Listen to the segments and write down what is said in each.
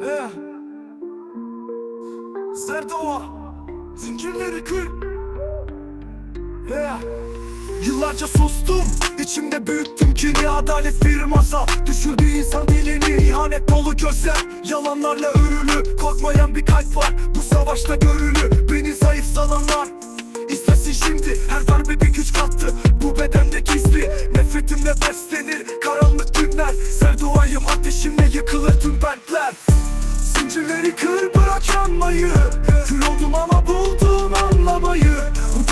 Yeah. Serdova Zincirleri kır. Yeah. Yıllarca sustum içimde büyüttüm kini adalet bir masa Düşürdü insan dilini ihanet dolu gözler. Yalanlarla örülü korkmayan bir kalp var. Bu savaşta görülü beni zayıf sananlar İstesin şimdi her darbe bir güç kattı. Bu bedende gizli nefretimle beslenir. Karanlık günler Serduayım ateşimle yıkılır yanmayı Kül oldum ama buldum anlamayı.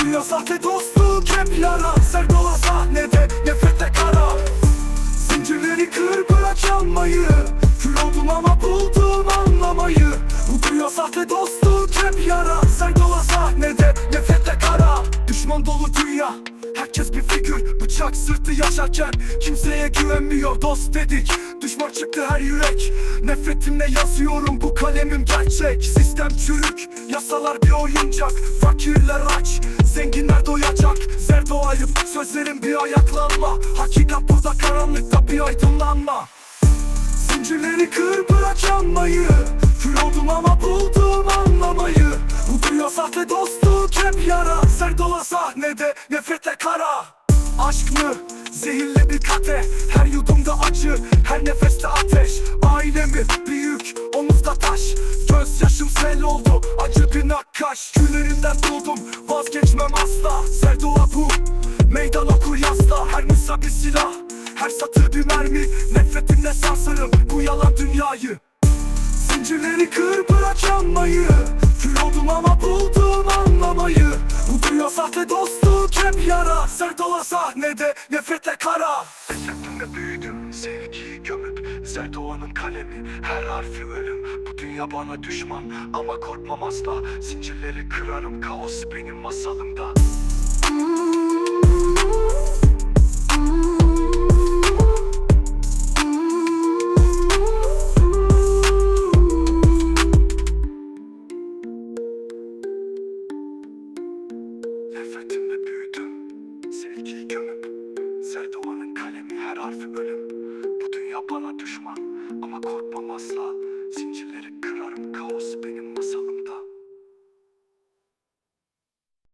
Dünya sahte dostluk hep yara. Serdola sahnede nefrete kara. Zincirleri kır bırak yanmayı. Oldum ama buldum anlamayı. Dünya sahte dostluk hep yara. Serdola sahnede nefrete kara. Düşman dolu dünya Herkes bir figür Bıçak sırtı yaşarken Kimseye güvenmiyor. Dost dedik Düşman çıktı her yürek. Nefretimle yazıyorum bu kalemim gerçek. Sistem çürük Yasalar bir oyuncak. Fakirler aç Zenginler doyacak. Zerdoğayım Sözlerim bir ayaklanma. Hakikat burada karanlıkta bir aydınlanma. Zincirleri kır bırak yanmayı. Oldum ama buldum anlamayı. Bu dünya sahte dostluk hep yara. Serdola Ailemi büyük, omuzda taş. Gözyaşım sel oldu, acı bir nakkaş Küllerinden doğdum, vazgeçmem asla. Serdola bu, meydan okur yazda. Her mısra bir silah, her satır bir mermi. Nefretimle sarsarım bu yalan dünyayı. Zincirleri kır bırak yanmayı. Kül oldum ama buldum anlamayı. Bu dünya sahte dostluk hep yara. Serdola sahnede nefretle kara. Esertimle büyüdüm gömüp Zerdoğan'ın kalemi. Her harfi ölüm. Bu dünya bana düşman ama korkmam asla. Zincirleri kırarım. Kaos benim masalımda. Nefretimle büyüdüm. Sevgiyi gömüp Serdoğan'ın kalemi. Her harfi ölüm Dünya bana düşman. Ama korkmam asla. Zincirleri kırarım benim